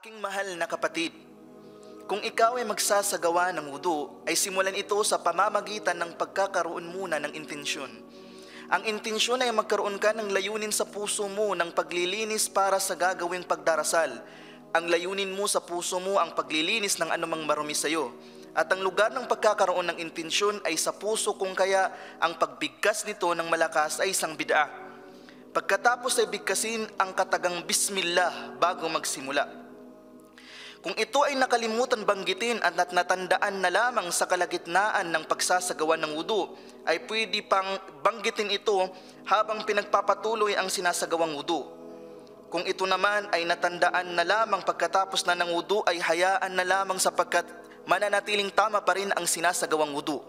Aking mahal na kapatid, kung ikaw ay magsasagawa ng wudu, ay simulan ito sa pamamagitan ng pagkakaroon muna ng intensyon. Ang intensyon ay magkaroon ka ng layunin sa puso mo ng paglilinis para sa gagawing pagdarasal. Ang layunin mo sa puso mo ang paglilinis ng anumang marumi sa iyo. At ang lugar ng pagkakaroon ng intensyon ay sa puso kung kaya ang pagbigkas nito ng malakas ay isang bid'a. Pagkatapos ay bigkasin ang katagang bismillah bago magsimula. Kung ito ay nakalimutan banggitin at nat- natandaan na lamang sa kalagitnaan ng pagsasagawa ng wudu, ay pwede pang banggitin ito habang pinagpapatuloy ang sinasagawang wudu. Kung ito naman ay natandaan na lamang pagkatapos na ng wudu ay hayaan na lamang sapagkat mananatiling tama pa rin ang sinasagawang wudu.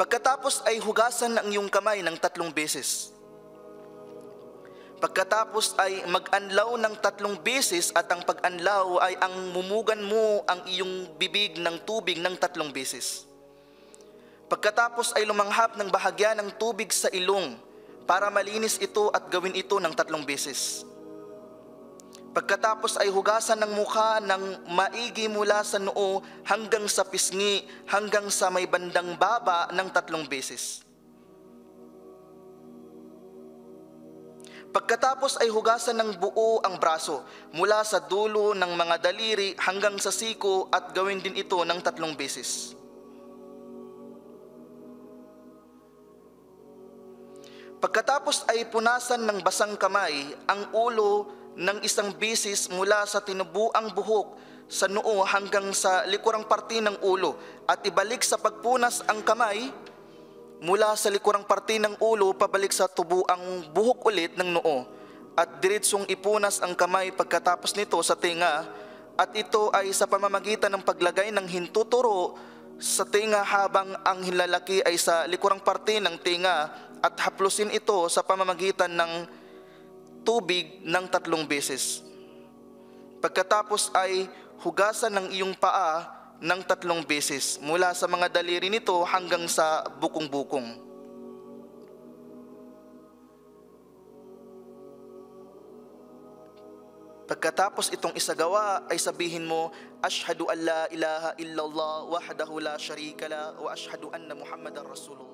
Pagkatapos ay hugasan ang iyong kamay ng tatlong beses. Pagkatapos ay mag-anlaw ng tatlong beses at ang pag-anlaw ay ang mumugan mo ang iyong bibig ng tubig ng tatlong beses. Pagkatapos ay lumanghap ng bahagya ng tubig sa ilong para malinis ito at gawin ito ng tatlong beses. Pagkatapos ay hugasan ng mukha ng maigi mula sa noo hanggang sa pisngi hanggang sa may bandang baba ng tatlong beses. Pagkatapos ay hugasan ng buo ang braso mula sa dulo ng mga daliri hanggang sa siko at gawin din ito ng tatlong beses. Pagkatapos ay punasan ng basang kamay ang ulo ng isang bisis mula sa tinubuang buhok sa noo hanggang sa likurang parte ng ulo at ibalik sa pagpunas ang kamay mula sa likurang parte ng ulo pabalik sa tubuang buhok ulit ng noo. At diretsong ipunas ang kamay pagkatapos nito sa tinga at ito ay sa pamamagitan ng paglagay ng hintuturo sa tinga habang ang hilalaki ay sa likurang parte ng tinga at haplusin ito sa pamamagitan ng tubig ng tatlong beses. Pagkatapos ay hugasan ng iyong paa ng tatlong beses mula sa mga daliri nito hanggang sa bukong-bukong. Pagkatapos itong isagawa ay sabihin mo, Ashhadu an la ilaha illallah wahdahu la sharika la wa ashhadu anna Muhammadan Rasulullah.